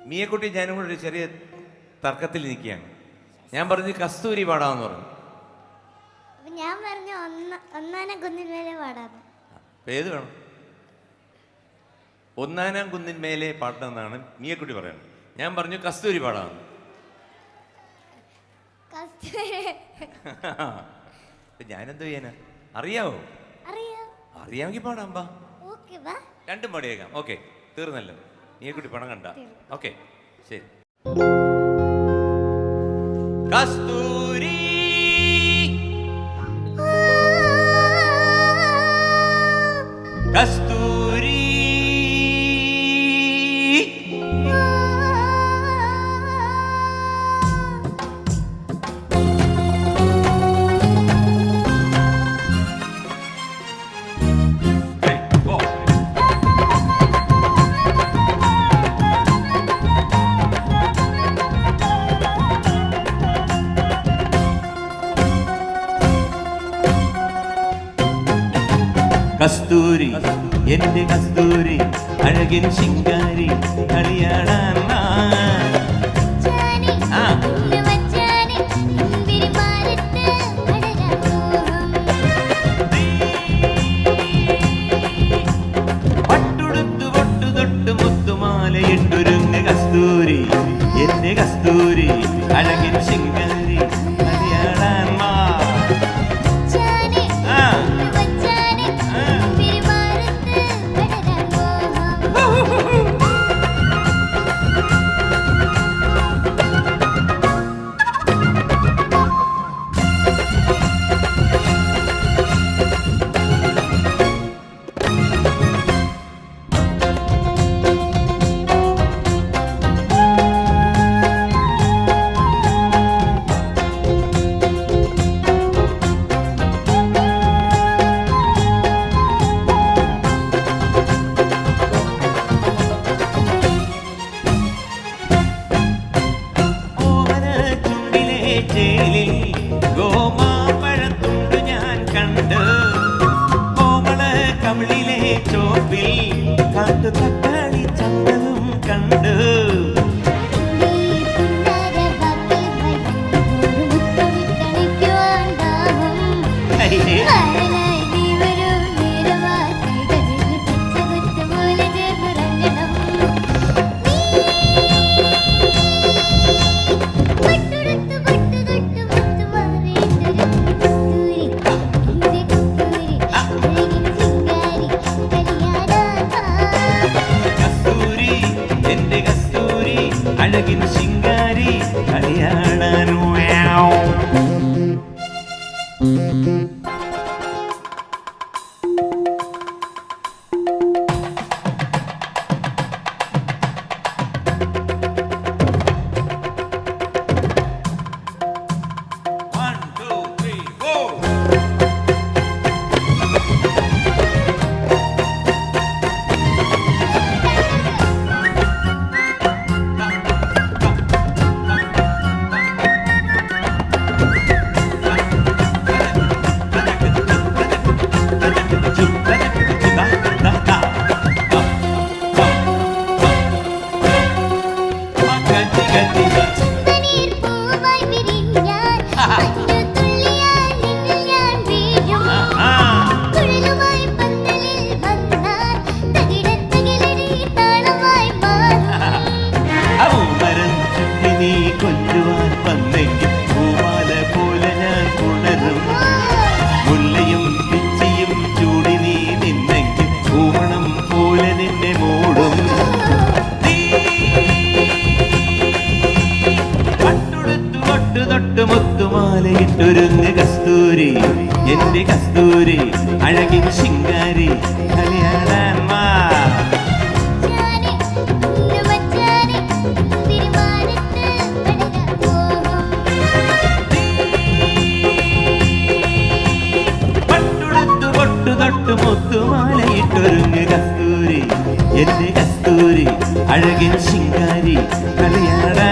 മിയക്കുട്ടി ഞാനും കൂടെ ഒരു ചെറിയ തർക്കത്തിൽ നിൽക്കുകയാണ്. ഞാൻ പറഞ്ഞു കസ്തൂരി പാടാമെന്ന് പറഞ്ഞു. ഞാൻ പറഞ്ഞു ഒന്ന ഒന്നാന കുന്നിന്മേലെ പാടാന്ന്. ഏത് വേണം? ഒന്നാനാം കുന്നിന്മേലെ പാട്ടെന്നാണ് മിയക്കുട്ടി പറയുന്നത്. ഞാൻ പറഞ്ഞു കസ്തൂരി പാടാമെന്ന് ഞാനെന്തോ ചെയ്യാനാ? അറിയാവോ? അറിയാം. അറിയാമെങ്കിൽ പാടാം രണ്ടും പാടിയേക്കാം ഓക്കെ തീർന്നല്ലോ. നീ കുട്ടി പണം കണ്ട ഓക്കെ ശരി. കസ്തൂരി എന്റെ കസ്തൂരി അഴകിൻ ശിങ്കാരി കളിയാടാൻ ആ. കസ്തൂരി എന്റെ കസ്തൂരി അഴകിൻ ശിങ്കാരി അഴകിൻ ശിങ്കാരി Thank you. തൊട്ട് കസ്തൂരി. എന്റെ കസ്തൂരി അഴകിൻ ശിങ്കാരി പൊട്ടു തൊട്ട് മുത്തുമാലയിട്ടൊരുങ്ങ് കസ്തൂരി. എന്റെ കസ്തൂരി അഴകിൻ ശിങ്കാരി കളിയാടാ